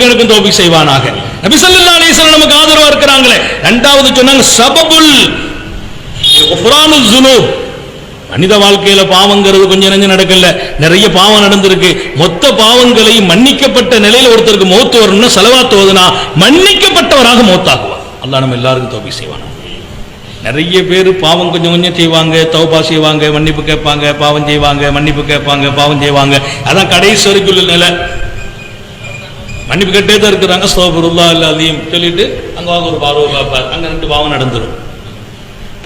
உங்களுக்கு எனக்கும் தோபி செய்வானாக. நபி ஸல்லல்லாஹு அலைஹி நமக்கு ஆதரவா இருக்கிறாங்களே. இரண்டாவது சொன்னாங்க சபபுல் மனித வாழ்க்கையில பாவங்கிறது கொஞ்சம் நெஞ்சு நடக்கல. நிறைய பாவம் நடந்திருக்கு. மொத்த பாவங்களை மன்னிக்கப்பட்ட நிலையில ஒருத்தருக்கு மௌத்து வரணும்னா செலவாத்து ஓதுனா மன்னிக்கப்பட்டவராக மௌத்தாகுவார் அல்லா நம்ம எல்லாருக்கும் தோபி செய்வானா. நிறைய பேர் பாவம் கொஞ்சம் கொஞ்சம் செய்வாங்க தௌபா செய்வாங்க மன்னிப்பு கேட்பாங்க பாவம் செய்வாங்க மன்னிப்பு கேட்பாங்க பாவம் செய்வாங்க. அதான் கடைசி வரைக்கும் நிலை. மன்னிப்பு கேட்டே தான் இருக்கிறாங்க. சோபருல்லா அதையும் சொல்லிட்டு அங்கே வாங்க ஒரு பார்வை பார்ப்பார். அங்க ரெண்டு பாவம் நடந்துரும்.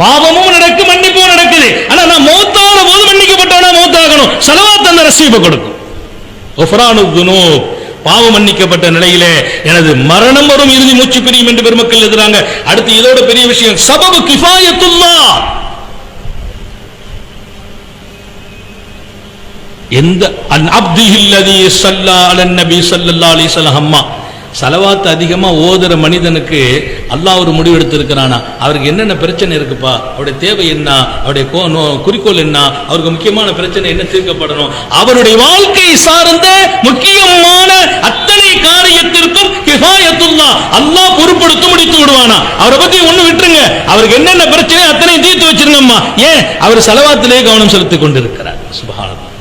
பாவமும் நடக்கும் மன்னிப்பும் நடக்குது. ஆனா நான் மௌத்தான போது மன்னிக்கப்பட்டவனா மௌத்தாகணும். செலவாத் அந்த ரசீபை கொடுக்கும். ஒஃபரானு பாவம் மன்னிக்கப்பட்ட நிலையிலே எனது மரணம் வரும் இறுதி மூச்சு பிரியும் என்று பெருமக்கள் எழுதுறாங்க. அடுத்து இதோட பெரிய விஷயம் சபபு கிஃபாயத்துல்லா எந்த அன் அப்திஹில்லதி சல்லா அலன் நபி சல்லல்லா அலி சலஹம்மா அம்மா அதிகமாக அதிகமா ஓதுற மனிதனுக்கு அல்லாஹ் ஒரு முடிவு எடுத்திருக்கிறானா? அவருக்கு என்னென்ன பிரச்சனை இருக்குப்பா? அவருடைய தேவை என்ன? அவருடைய கோ- குறிக்கோள் என்ன? அவருக்கு முக்கியமான பிரச்சனை என்ன தீர்க்கப்படணும்? அவருடைய வாழ்க்கை சார்ந்த முக்கியமான அத்தனை காரியத்திற்கும் கிஃபாயத்துல்லா அல்லாஹ் பொறுப்படுத்தி முடித்து விடுவானா? அவரை பத்தி ஒண்ணு விட்டுருங்க. அவருக்கு என்னென்ன பிரச்சனை அத்தனை தீர்த்து வச்சிருங்கம்மா. ஏன்? அவர் செலவாத்திலே கவனம் செலுத்திக் கொண்டிருக்கிறார். சுபஹானல்லாஹ்.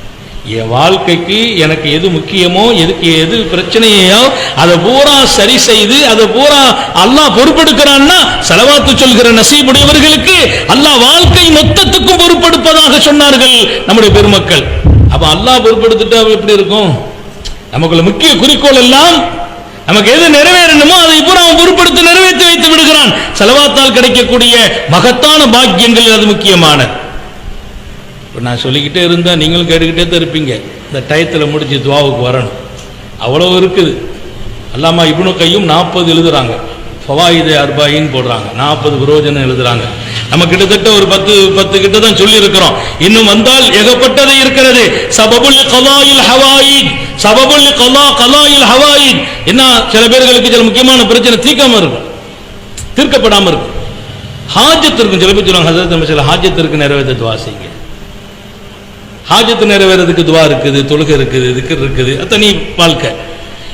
என் வாழ்க்கைக்கு எனக்கு எது முக்கியமோ எதுக்கு எது பிரச்சனையோ அதை பூரா சரி செய்து அதை பூரா அல்லாஹ் பொறுப்பெடுக்கிறான்னா செலவாத்து சொல்கிற நசீபுடையவர்களுக்கு அல்லாஹ் வாழ்க்கை மொத்தத்துக்கும் பொறுப்பெடுப்பதாக சொன்னார்கள் நம்முடைய பெருமக்கள். அப்ப அல்லாஹ் பொறுப்பெடுத்துட்டா எப்படி இருக்கும்? நமக்குள்ள முக்கிய குறிக்கோள் எல்லாம் நமக்கு எது நிறைவேறணுமோ அதை பூரா அவன் பொறுப்படுத்தி நிறைவேற்றி வைத்து விடுகிறான். செலவாத்தால் கிடைக்கக்கூடிய மகத்தான பாக்கியங்கள் அது முக்கியமானது? இப்போ நான் சொல்லிக்கிட்டே இருந்தால் நீங்களும் கேட்டுக்கிட்டே தான் இருப்பீங்க. இந்த டயத்தில் முடிச்சு துவாவுக்கு வரணும். அவ்வளோ இருக்குது. அல்லாமா இவ்வளோ கையும் நாற்பது எழுதுறாங்க. ஃபவாயிதே அர்பாயின்னு போடுறாங்க. நாற்பது புரோஜனம் எழுதுறாங்க. நம்ம கிட்டத்தட்ட ஒரு பத்து பத்து கிட்ட தான் சொல்லி இருக்கிறோம் இன்னும் வந்தால் ஏகப்பட்டது இருக்கிறது. சபபுல் கலாயில் ஹவாயித். சபபுல் கலா கலாயில் ஹவாயித். என்ன சில பேர்களுக்கு சில முக்கியமான பிரச்சனை தீர்க்காம இருக்கும். தீர்க்கப்படாம இருக்கும். ஹாஜத் இருக்கும் சில பேர் சொல்லுவாங்க ஹசரத் நம்ம சில ஹாஜத்திற்கு நிறைவேற்ற துவா செய்யுங்க. ஹாஜத்து நிறைவேறதுக்கு துவா இருக்குது தொழுகை இருக்குது திக்கர் இருக்குது அது தனி வாழ்க்கை.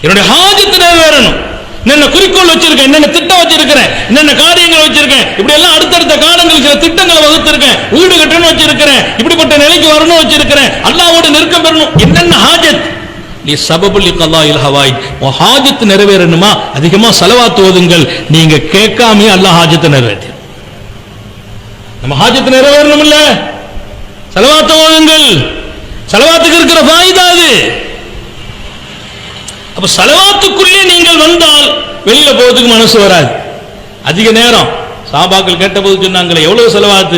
என்னுடைய ஹாஜத்து நிறைவேறணும். என்னென்ன குறிக்கோள் வச்சிருக்கேன் என்னென்ன திட்டம் வச்சிருக்கிறேன் என்னென்ன காரியங்கள் வச்சிருக்கேன் இப்படி எல்லாம் அடுத்தடுத்த காலங்களுக்கு சில திட்டங்களை வகுத்திருக்கேன். வீடு கட்டணும் வச்சிருக்கிறேன் இப்படிப்பட்ட நிலைக்கு வரணும் வச்சிருக்கிறேன். அல்லாவோட நெருக்கம் பெறணும். என்னென்ன ஹாஜத்? நீ சபபுல் கல்லாயில் ஹவாய். உன் ஹாஜத்து நிறைவேறணுமா? அதிகமா செலவாத்து ஓதுங்கள். நீங்க கேட்காமே அல்லாஹ் ஹாஜத்தை நிறைவேற்றி நம்ம ஹாஜத்து நிறைவேறணும் இல்லை செலவாத்து ஓதுங்கள். செலவாத்துக்கு இருக்கிற ஃபாயிதா அது. அப்ப செலவாத்துக்குள்ளே நீங்கள் வந்தால் வெளியில போறதுக்கு மனசு வராது. அதிக நேரம். சாபாக்கள் கேட்டபோது சொன்னாங்களே எவ்வளவு செலவாத்து?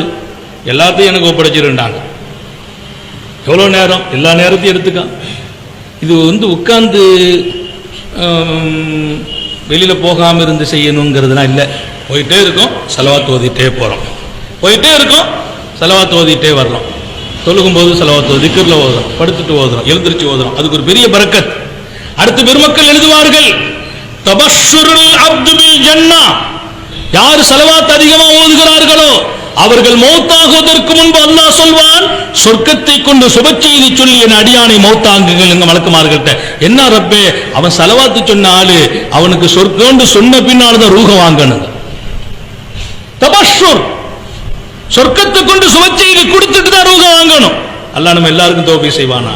எல்லாத்தையும் எனக்கு ஒப்படைச்சிருந்தாங்க. எவ்வளவு நேரம்? எல்லா நேரத்தையும் எடுத்துக்கலாம் இது வந்து உட்கார்ந்து வெளியில் வெளியில போகாம இருந்து செய்யணுங்கிறதுலாம் இல்லை. போயிட்டே இருக்கோம் செலவாத்து ஓதிட்டே போறோம். போயிட்டே இருக்கோம் செலவாத்து ஓதிட்டே வர்றோம். தொழுகும் போது செலவாத்து திக்கர்ல ஓதுறோம் படுத்துட்டு ஓதுறோம் எழுந்திருச்சு ஓதுறோம். அதுக்கு ஒரு பெரிய பரக்கத் அடுத்து பெருமக்கள் எழுதுவார்கள் தபஸ்வருள் அப்துபில் ஜன்னா. யார் செலவாத்து அதிகமா ஓதுகிறார்களோ அவர்கள் மௌத்தாகுவதற்கு முன்பு அல்லாஹ் சொல்வான் சொர்க்கத்தை கொண்டு சுப செய்தி சொல்லி என் அடியானை மௌத்தாங்குங்கள் எங்க மலக்குமார்கிட்ட என்ன ரப்பே அவன் செலவாத்து சொன்ன ஆளு அவனுக்கு சொர்க்கம்னு சொன்ன பின்னால் தான் ரூக வாங்கணும். தபஷ்ஷுர். சொர்க்கத்தை கொண்டு சுப கொடுத்துட்டு தான் ரூக வாங்கணும். அல்ல நம்ம எல்லாருக்கும் தோப்பி செய்வானா?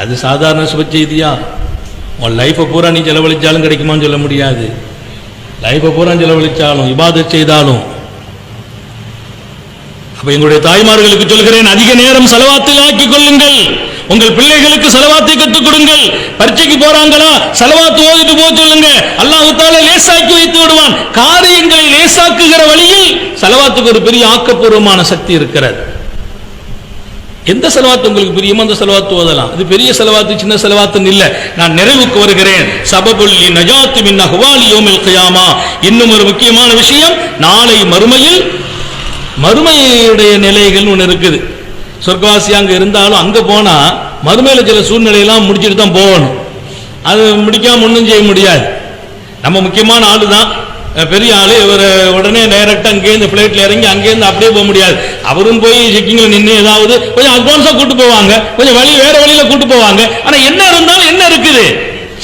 அது சாதாரண சுபச்செய்தியா? உன் லைஃப்பை பூரா நீ செலவழிச்சாலும் கிடைக்குமான்னு சொல்ல முடியாது. லைஃப்பை பூரா செலவழிச்சாலும் இபாதை செய்தாலும். அப்ப எங்களுடைய தாய்மார்களுக்கு சொல்கிறேன் அதிக நேரம் செலவாத்தில் ஆக்கிக் கொள்ளுங்கள். உங்கள் பிள்ளைகளுக்கு செலவாத்தை கற்றுக் கொடுங்கள். பரீட்சைக்கு போறாங்களா? செலவாத்து ஓதிட்டு போக சொல்லுங்க. அல்லாஹால லேசாக்கி வைத்து விடுவான். காரியங்களை லேசாக்குகிற வழியில் செலவாத்துக்கு ஒரு பெரிய ஆக்கப்பூர்வமான சக்தி இருக்கிறது. எந்த செலவாத்து உங்களுக்கு பிரியமோ அந்த செலவாத்து ஓதலாம். இது பெரிய செலவாத்து சின்ன செலவாத்துன்னு இல்லை. நான் நிறைவுக்கு வருகிறேன். சபபுல்லி நஜாத்து மின் அஹ்வாலி யோமில் கயாமா இன்னும் ஒரு முக்கியமான விஷயம் நாளை மறுமையில் மறுமையுடைய நிலைகள் ஒன்று இருக்குது. சொர்க்கவாசி அங்கே இருந்தாலும் அங்கே போனால் மறுமையில் சில சூழ்நிலையெல்லாம் முடிச்சுட்டு தான் போகணும். அது முடிக்காமல் ஒன்றும் செய்ய முடியாது. நம்ம முக்கியமான ஆள் தான் பெரிய ஆளு. இவர் உடனே டைரெக்டாக அங்கேருந்து ஃப்ளைட்டில் இறங்கி அங்கேருந்து அப்படியே போக முடியாது. அவரும் போய் செக்கிங்கில் நின்று ஏதாவது கொஞ்சம் அட்வான்ஸாக கூட்டு போவாங்க. கொஞ்சம் வழி வேறு வழியில் கூட்டு போவாங்க. ஆனால் என்ன இருந்தாலும் என்ன இருக்குது?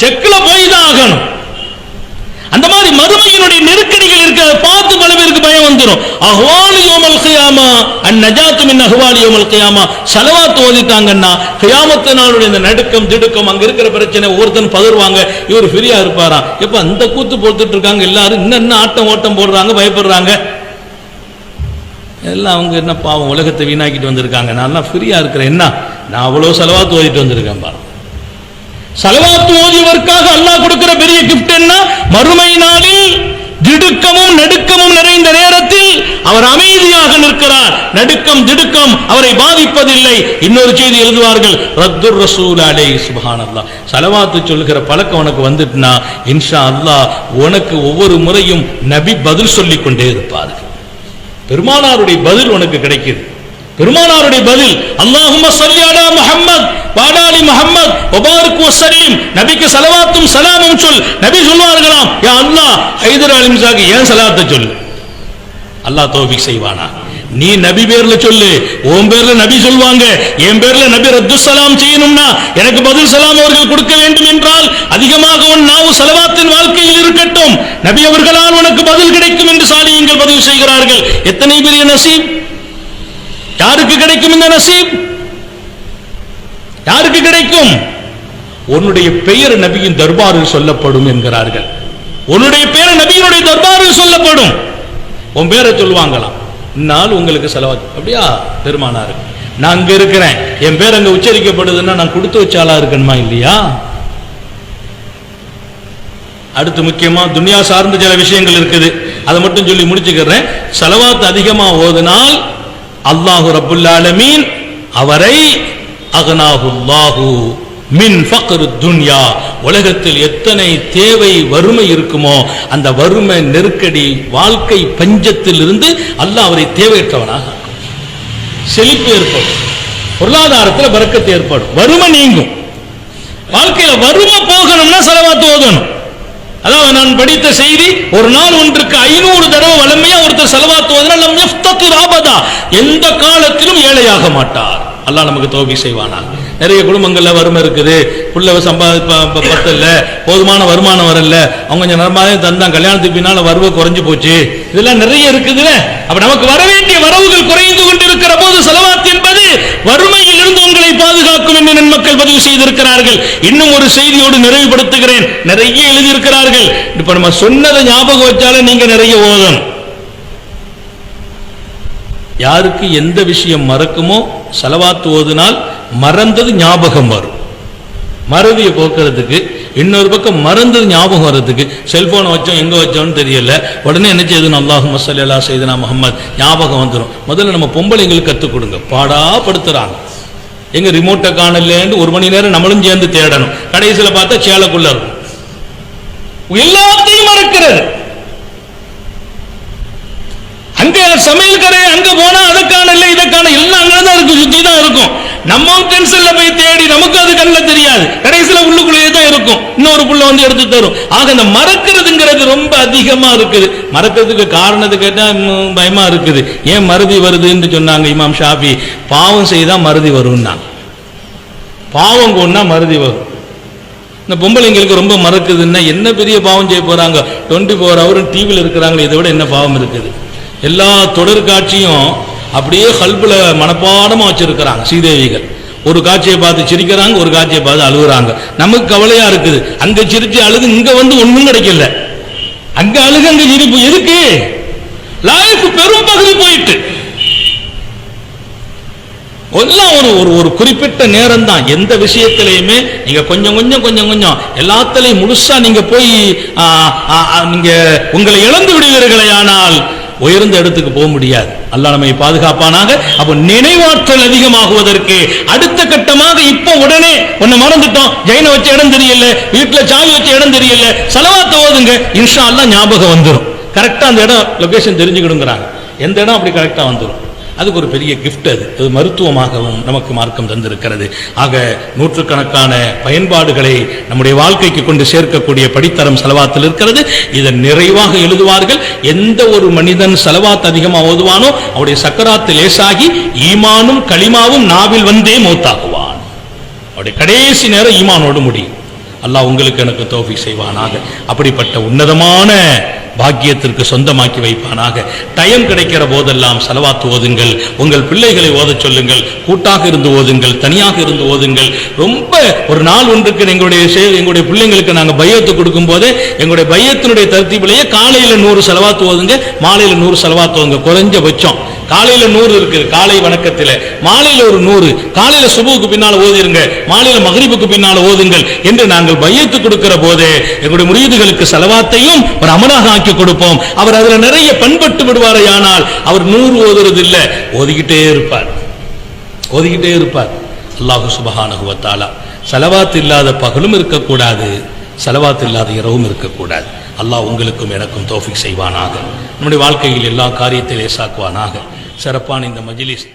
செக்கில் போய் தான் ஆகணும். அந்த மாதிரி மறுமையினுடைய நெருக்கடிகள் இருக்கு பார்த்து பல பேருக்கு பயம் வந்துடும் அஹ்வாலி யோமல் கியாமா அன் நஜாத்து மின் அஹ்வாலி யோமல் கியாமா. சலவாத் ஓதிட்டாங்கன்னா கியாமத்து நாளுடைய இந்த நடுக்கம் திடுக்கம் அங்க இருக்கிற பிரச்சனை ஒவ்வொருத்தன் பதறுவாங்க. இவர் ஃப்ரீயா இருப்பாரா? எப்ப அந்த கூத்து போட்டுட்டு இருக்காங்க எல்லாரும் இன்னும் என்ன ஆட்டம் ஓட்டம் போடுறாங்க பயப்படுறாங்க. எல்லாம் அவங்க என்ன பாவம் உலகத்தை வீணாக்கிட்டு வந்திருக்காங்க. நான் ஃப்ரீயா இருக்கிறேன். என்ன? நான் அவ்வளவு செலவாத்து ஓதிட்டு வந்திருக்கேன் பாரு சலவாத்து ஓதியவர்க்காக அல்லாஹ் கொடுக்கிற பெரிய கிஃப்ட் என்ன? மறுமை நாளில் திடுக்கமும் நடுக்கமும் நிறைந்த நேரத்தில் அவர் அமைதியாக நிற்கிறார். நடுக்கம் திடுக்கம் அவரை பாதிப்பதில்லை. இன்னொரு செய்தி எழுதுவார்கள் ரத்துர் ரசூல் அலே சுபான் அல்லா சலவாத்து சொல்கிற பழக்கம் உனக்கு வந்துட்டுனா இன்ஷா அல்லாஹ் உனக்கு ஒவ்வொரு முறையும் நபி பதில் சொல்லிக் கொண்டே இருப்பார்கள். பெருமானாருடைய பதில் உனக்கு கிடைக்குது. பெருமானாருடைய பதில் அல்லாஹும்ம சல்லியாடா அலா முஹம்மத் வாடாலி முஹம்மத் வபாரிக் நபிக்கு சலவாத்தும் சலாமும் சொல் நபி சொல்வார்களாம் யா அல்லாஹ் ஹைதர் அலிம் மிசாக்கு ஏன் சலாத்தை சொல்? அல்லாஹ் தோபிக் செய்வானா? நீ நபி பேர்ல சொல்லு உன் பேர்ல நபி சொல்வாங்க என் பேர்ல நபி ரத்து சலாம் செய்யணும்னா எனக்கு பதில் சலாம் அவர்கள் கொடுக்க வேண்டும் என்றால் அதிகமாக உன் நாவு சலவாத்தின் வாழ்க்கையில் இருக்கட்டும். நபி அவர்களால் உனக்கு பதில் கிடைக்கும் என்று சாலியங்கள் பதிவு செய்கிறார்கள். எத்தனை பெரிய நசீப்? யாருக்கு கிடைக்கும் இந்த நசீப்? யாருக்கு கிடைக்கும்? உன்னுடைய பெயர் நபியின் தர்பாரில் சொல்லப்படும் என்கிறார்கள். உன்னுடைய பெயர் நபியினுடைய தர்பாரில் சொல்லப்படும். உன் பேரை சொல்லுவாங்களாம். இந்நாள் உங்களுக்கு செலவாச்சு அப்படியா பெருமானாரு? நான் அங்க இருக்கிறேன். என் பேர் அங்க உச்சரிக்கப்படுதுன்னா நான் கொடுத்து வச்சாலா இருக்கணுமா இல்லையா? அடுத்து முக்கியமா துனியா சார்ந்த சில விஷயங்கள் இருக்குது. அதை மட்டும் சொல்லி முடிச்சுக்கிறேன். செலவாத்து அதிகமா ஓதுனால் அல்லாஹு ரபுல்லாலமீன் அவரை அகனாஹுல்லாஹு மின் ஃபக்ரு துன்யா. உலகத்தில் எத்தனை தேவை வறுமை இருக்குமோ அந்த வறுமை நெருக்கடி வாழ்க்கை பஞ்சத்தில் இருந்து அல்லாஹ் அவரை தேவையற்றவனாக செழிப்பு ஏற்படும். பொருளாதாரத்தில் பறக்கத்து ஏற்படும். வறுமை நீங்கும். வாழ்க்கையில் வறுமை போகணும்னா செலவாத்து ஓதணும். அதாவது நான் படித்த செய்தி ஒரு நாள் ஒன்றுக்கு ஐநூறு தடவை வளமையா ஒருத்தர் செலவாத்து ஓதுனா லம் யஃப்தகு எந்த காலத்திலும் ஏழையாக மாட்டார். அல்லாஹ் நமக்கு தோபி செய்வானா நிறைய குடும்பங்கள்ல வறுமை இருக்குது. பிள்ளை சம்பாதி பத்தல. போதுமான வருமானம் வரல. அவங்க கொஞ்சம் நர்மாவே தந்தான். கல்யாணத்துக்கு பின்னால் வரவு குறைஞ்சு போச்சு. இதெல்லாம் நிறைய இருக்குதுல்ல. அப்ப நமக்கு வர வேண்டிய வரவுகள் குறைந்து கொண்டிருக்கிற போது செலவாத்து என்பது வறுமையில் இருந்து உங்களை பாதுகாக்கும் என்று நன்மக்கள் பதிவு செய்திருக்கிறார்கள். இன்னும் ஒரு செய்தியோடு நிறைவுபடுத்துகிறேன். நிறைய எழுதியிருக்கிறார்கள். இப்ப நம்ம சொன்னதை ஞாபகம் வச்சாலே நீங்க நிறைய ஓதணும். யாருக்கு எந்த விஷயம் மறக்குமோ செலவாத்து ஓதுனால் மறந்தது ஞாபகம் வரும். மறதியை போக்குறதுக்கு இன்னொரு பக்கம் மறந்தது ஞாபகம் வர்றதுக்கு செல்போனை வச்சோம் எங்க வச்சோம்னு தெரியல. உடனே என்ன செய்யுதுன்னு அல்லாஹு மசல்லா செய்தனா முகமது ஞாபகம் வந்துடும் முதல்ல நம்ம பொம்பளைங்களுக்கு கற்றுக் கொடுங்க. பாடா படுத்துறாங்க எங்க ரிமோட்டை காணலேன்னு ஒரு மணி நேரம் நம்மளும் சேர்ந்து தேடணும். கடைசியில பார்த்தா சேலைக்குள்ள இருக்கும். எல்லாத்தையும் மறக்கிறது. அங்க சமையல் கரை அங்க போனா அதை காணல இதை காண எல்லாம் அங்கதான் இருக்கும் சுத்தி தான் இருக்கும். நம்ம டென்ஷன்ல போய் தேடி நமக்கு அது கண்ணில் தெரியாது. கடைசியில உள்ளுக்குள்ளேயே தான் இருக்கும். இன்னொரு புள்ள வந்து எடுத்து தரும். ஆக இந்த மறக்கிறதுங்கிறது ரொம்ப அதிகமா இருக்குது. மறக்கிறதுக்கு காரணத்து கேட்டா பயமா இருக்குது. ஏன் மறதி வருதுன்னு சொன்னாங்க இமாம் ஷாஃபி. பாவம் செய்தா மறதி வரும்னா பாவம் கொண்டா மறதி வரும். இந்த பொம்பளைங்களுக்கு ரொம்ப மறக்குதுன்னா என்ன பெரிய பாவம் செய்ய போறாங்க? டுவெண்ட்டி ஃபோர் ஹவரும் டிவியில் இருக்கிறாங்களே இதை விட என்ன பாவம் இருக்குது? எல்லா தொடர் காட்சியும் அப்படியே கல்பில் மனப்பாடமா வச்சிருக்கிறாங்க ஸ்ரீதேவிகள். ஒரு காட்சியை பார்த்து சிரிக்கிறாங்க ஒரு காட்சியை பார்த்து அழுகுறாங்க. நமக்கு கவலையா இருக்குது. அங்க சிரிச்சு அழுது இங்க வந்து ஒண்ணும் கிடைக்கல. அங்க அழுகு அங்கே சிரிப்பு எதுக்கு? லைஃப் பெரும் பகுதி போயிட்டு. எல்லாம் ஒரு ஒரு ஒரு குறிப்பிட்ட நேரம் தான் எந்த விஷயத்திலையுமே நீங்க கொஞ்சம் கொஞ்சம் கொஞ்சம் கொஞ்சம் எல்லாத்திலையும் முழுசா நீங்க போய் நீங்க உங்களை இழந்து விடுவீர்களே ஆனால் உயர்ந்த இடத்துக்கு போக முடியாது. அல்லா நம்மை பாதுகாப்பானாக அப்போ நினைவாற்றல் அதிகமாகுவதற்கு அடுத்த கட்டமாக இப்போ உடனே ஒன்னு மறந்துட்டோம். ஜெயின வச்ச இடம் தெரியல வீட்டுல சாவி வச்ச இடம் தெரியல செலவாத்த ஓதுங்க இன்ஷா அல்லாஹ் ஞாபகம் வந்துடும் கரெக்டா அந்த இடம் லொகேஷன் தெரிஞ்சுக்கிடுங்கிறாங்க. எந்த இடம் அப்படி கரெக்டா வந்துடும் அதுக்கு ஒரு பெரிய கிஃப்ட் அது. அது மருத்துவமாகவும் நமக்கு மார்க்கம் தந்திருக்கிறது. ஆக நூற்றுக்கணக்கான பயன்பாடுகளை நம்முடைய வாழ்க்கைக்கு கொண்டு சேர்க்கக்கூடிய படித்தரம் செலவாத்தில் இருக்கிறது. இதன் நிறைவாக எழுதுவார்கள். எந்த ஒரு மனிதன் செலவாத் அதிகமாக ஓதுவானோ அவருடைய சக்கராத்து லேசாகி ஈமானும் களிமாவும் நாவில் வந்தே மௌத்தாகுவான். அவருடைய கடைசி நேரம் ஈமானோடு முடியும். அல்லாஹ் உங்களுக்கு எனக்கு தோஃபி செய்வானாக. அப்படிப்பட்ட உன்னதமான பாக்கியத்திற்கு சொந்தமாக்கி வைப்பானாக. டைம் கிடைக்கிற போதெல்லாம் செலவாத்து ஓதுங்கள். உங்கள் பிள்ளைகளை ஓதச் சொல்லுங்கள். கூட்டாக இருந்து ஓதுங்கள். தனியாக இருந்து ஓதுங்கள். ரொம்ப ஒரு நாள் ஒன்றுக்கு எங்களுடைய சே- எங்களுடைய பிள்ளைங்களுக்கு நாங்கள் பையத்து கொடுக்கும் போது எங்களுடைய பையத்தினுடைய தருத்திப்பிலேயே காலையில் நூறு செலவாத்து ஓதுங்க மாலையில் நூறு செலவாத்து ஓதுங்க. குறைஞ்சபட்சம். காலையில் நூறு இருக்கு காலை வணக்கத்தில். மாலையில் ஒரு நூறு. காலையில் சுபுவுக்கு பின்னால் ஓதிருங்க. மாலையில் மகரிபுக்கு பின்னால் ஓதுங்கள் என்று நாங்கள் பையத்து கொடுக்கிற போது எங்களுடைய முறியீடுகளுக்கு செலவாத்தையும் ஒரு அமலாக ஆக்கி கொடுப்போம். அவர் அதில் நிறைய பண்பட்டு விடுவாரே ஆனால் அவர் நூறு ஓதுறது இல்ல ஓதிக்கிட்டே இருப்பார். ஓதிக்கிட்டே இருப்பார். அல்லாஹு சுபஹானஹு செலவாத்து இல்லாத பகலும் இருக்கக்கூடாது. செலவாத்து இல்லாத இரவும் இருக்கக்கூடாது. அல்லாஹ் உங்களுக்கும் எனக்கும் தோஃபிக் செய்வானாக. நம்முடைய வாழ்க்கையில் எல்லா காரியத்தை லேசாக்குவானாக. சிறப்பான இந்த மஜிலிஸ்.